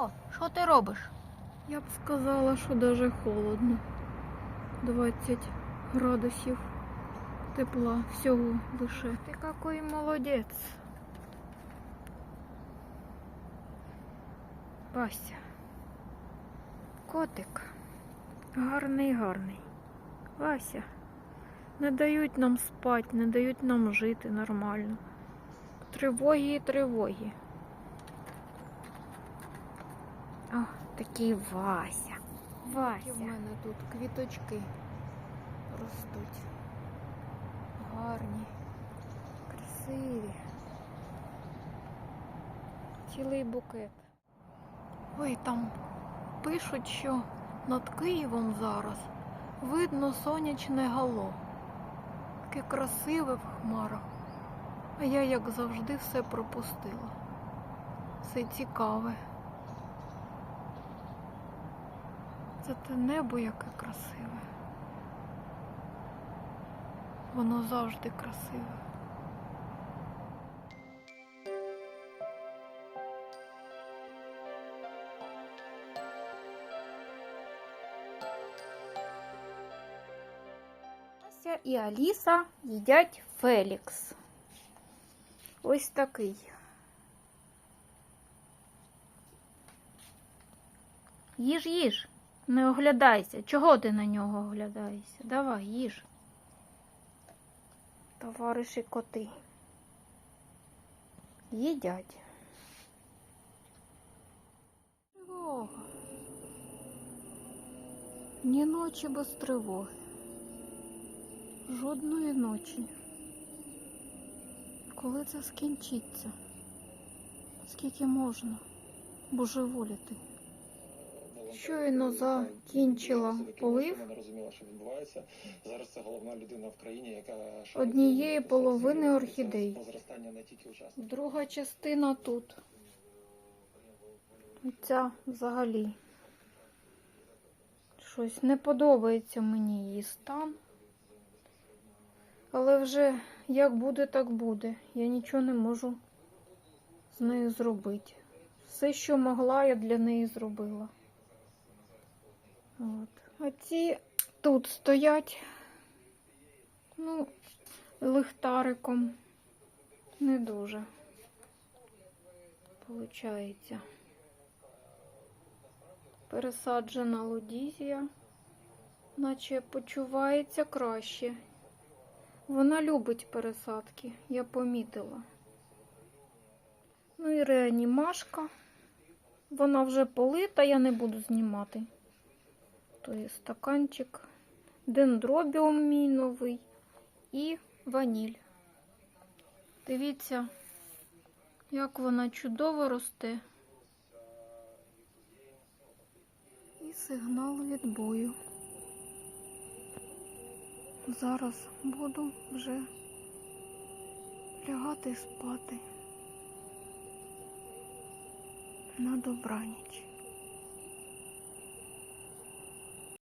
О, що ти робиш? Я б сказала, що даже холодно. 20 градусів тепла всього лише. Ти який молодець. Вася. Котик. Гарний, гарний. Вася. Не дають нам спати, не дають нам жити нормально. Тривоги і тривоги. О, такий Вася. Вася. У мене тут квіточки ростуть. Гарні, красиві. Цілий букет. Ой, там пишуть, що над Києвом зараз видно сонячне гало. Таке красиве в хмарах. А я, як завжди, все пропустила. Все цікаве. Це те небо яке красиве. Воно завжди красиве. Ася і Аліса їдять Фелікс. Ось такий. Їж, їж, не оглядайся. Чого ти на нього оглядаєшся? Давай, їж. Товариші коти. Їдять. Тривога. Ні ночі без тривоги. Жодної ночі. Коли це скінчиться? Скільки можна божеволіти? Щойно закінчила полив. Зараз це головна людина в країні, яка однієї половини орхідей. Друга частина тут. Ця взагалі. Щось не подобається мені її стан. Але вже як буде, так буде. Я нічого не можу з нею зробити. Все, що могла, я для неї зробила. От. А ці тут стоять, ну, лихтариком. Не дуже. Получається. Пересаджена лодізія, наче почувається краще. Вона любить пересадки, я помітила. Ну і реанімашка. Вона вже полита, я не буду знімати. То є стаканчик, дендробіум мій новий і ваніль. Дивіться, як вона чудово росте. І сигнал відбою. Зараз буду вже лягати спати. На добраніч.